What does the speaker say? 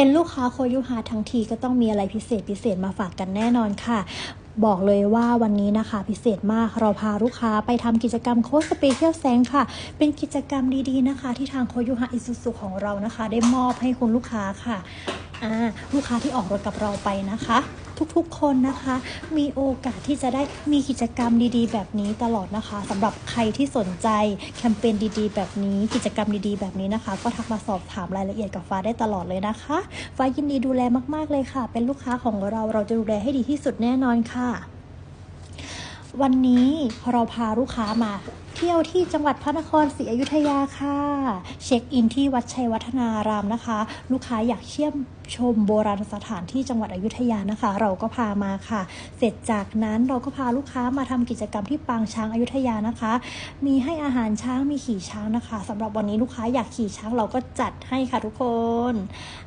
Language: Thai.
เป็นลูกค้าโคยุฮาทั้งทีก็ต้องมีอะไรพิเศษพิเศษมาฝากกันแน่นอนค่ะ บอกเลยว่าวันนี้นะคะพิเศษมากเราพาลูกค้าไปทำกิจกรรมโค้ชสเปเชียลแซงค่ะ เป็นกิจกรรมดีๆนะคะ ที่ทางโคยุฮาอิซุสุของเรานะคะ ได้มอบให้คุณลูกค้าค่ะ ลูกค้าที่ออกรถกับเราไปนะคะ ทุกๆคนนะคะ มีโอกาสที่จะได้มีกิจกรรมดีๆ แบบนี้ตลอดนะคะสำหรับใครที่สนใจแคมเปญดีๆ แบบนี้ กิจกรรมดีๆ แบบนี้นะคะ ก็ทักมาสอบถามรายละเอียดกับฟ้าได้ตลอดเลยนะคะฟ้ายินดีดูแลมากๆเลยค่ะ เป็นลูกค้าของเราเราจะดูแลให้ดีที่สุดแน่นอนค่ะ วันนี้เราพาลูกค้ามาเที่ยวที่จังหวัดพระนครศรีอยุธยาค่ะ เช็คอินที่วัดชัยวัฒนารามนะคะ ลูกค้าอยากเชี่ยมชมโบราณสถานที่จังหวัดอยุธยานะคะ เราก็พามาค่ะ เสร็จจากนั้นเราก็พาลูกค้ามาทำกิจกรรมที่ปางช้างอยุธยานะคะ มีให้อาหารช้างมีขี่ช้างนะคะสำหรับวันนี้ลูกค้าอยากขี่ช้างเราก็จัดให้ค่ะทุกคน